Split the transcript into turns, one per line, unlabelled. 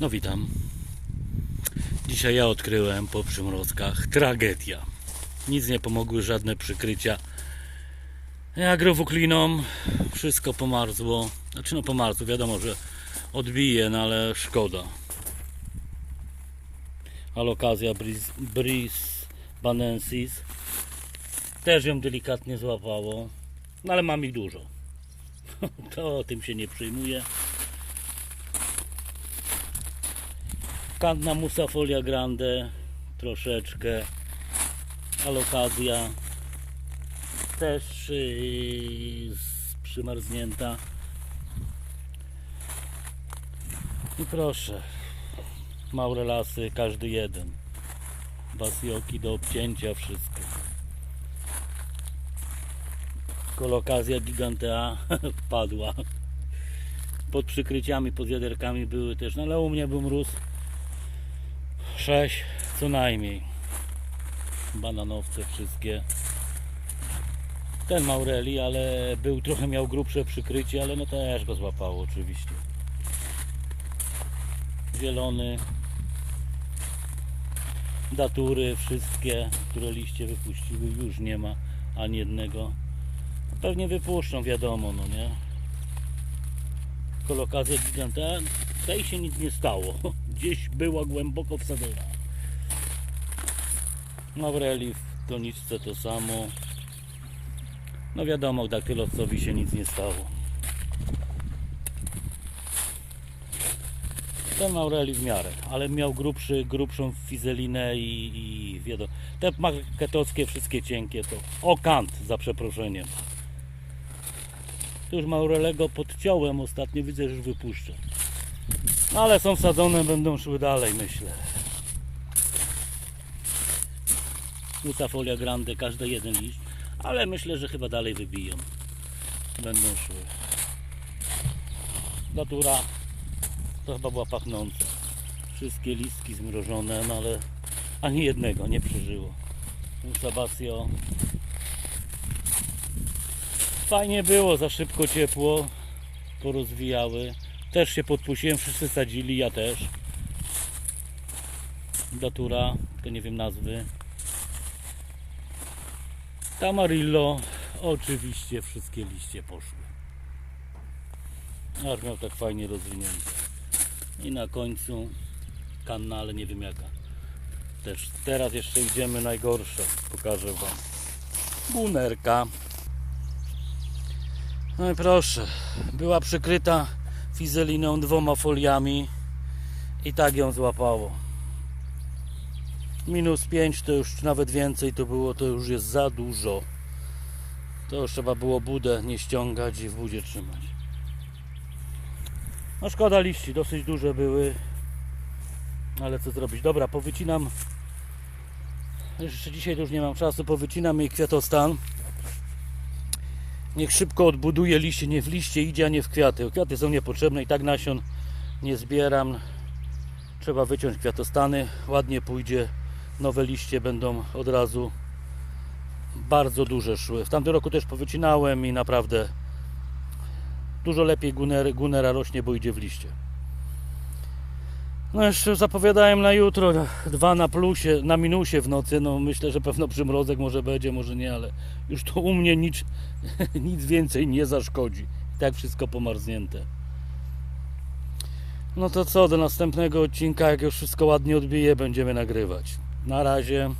No witam. Dzisiaj ja odkryłem po przymrozkach tragedia. Nic nie pomogły żadne przykrycia. Agrowukliną wszystko pomarzło. Znaczy no pomarzło, wiadomo, że odbije, no ale szkoda. Alokazja bris, bris banensis też ją delikatnie złapało. No ale mam ich dużo. To tym się nie przejmuję. Kantna musa folia grande troszeczkę. Alokazja też z- przymarznięta. I proszę. Małe lasy każdy jeden. Basioki do obcięcia wszystko. Kolokazja gigantea padła. Pod przykryciami, pod wiaderkami były też, no ale u mnie był mróz 6 co najmniej. Bananowce wszystkie. Ten Maureli, ale był trochę miał grubsze przykrycie, ale no też go złapało oczywiście. Zielony. Datury wszystkie, które liście wypuściły, już nie ma ani jednego. Pewnie wypuszczą, wiadomo, no nie? Kolokazja giganta, tej się nic nie stało. Gdzieś była głęboko wsadzona. Maureli w doniczce to samo. No wiadomo, daktylowcowi się nic nie stało. Ten Maureli w miarę, ale miał grubszy, grubszą fizelinę i, i wiadomo. Te maketowskie wszystkie cienkie to o kant za przeproszeniem. Tu już Maurelego podciąłem ostatnio, widzę, że już wypuszcza. Ale są wsadzone, będą szły dalej, myślę. Musa folia grande, każdy jeden liść, ale myślę, że chyba dalej wybiją. Będą szły. Natura to chyba była pachnąca. Wszystkie listki zmrożone, no ale ani jednego nie przeżyło. Musa basio Fajnie było, za szybko ciepło, porozwijały. Też się podpuściłem, wszyscy sadzili, ja też. Datura, to nie wiem nazwy. Tamarillo, oczywiście wszystkie liście poszły. Aż miał tak fajnie rozwinięte. I na końcu kanna, ale nie wiem jaka. Też teraz jeszcze idziemy najgorsze, pokażę Wam. Bunerka. No i proszę, była przykryta fizeliną dwoma foliami i tak ją złapało. Minus 5 to już nawet więcej to było, to już jest za dużo. To już trzeba było budę nie ściągać i w budzie trzymać. No szkoda liści, dosyć duże były. Ale co zrobić? Dobra, powycinam. Jeszcze dzisiaj już nie mam czasu, powycinam jej kwiatostan. Niech szybko odbuduje liście, nie w liście idzie, a nie w kwiaty. Kwiaty są niepotrzebne i tak nasion nie zbieram. Trzeba wyciąć kwiatostany, ładnie pójdzie. Nowe liście będą od razu bardzo duże szły. W tamtym roku też powycinałem i naprawdę dużo lepiej guner, gunera rośnie, bo idzie w liście. No jeszcze zapowiadałem na jutro dwa na plusie, na minusie w nocy. No myślę, że pewno przymrozek może będzie, może nie, ale już to u mnie nic, nic więcej nie zaszkodzi. Tak wszystko pomarznięte. No to co, do następnego odcinka, jak już wszystko ładnie odbije, będziemy nagrywać. Na razie.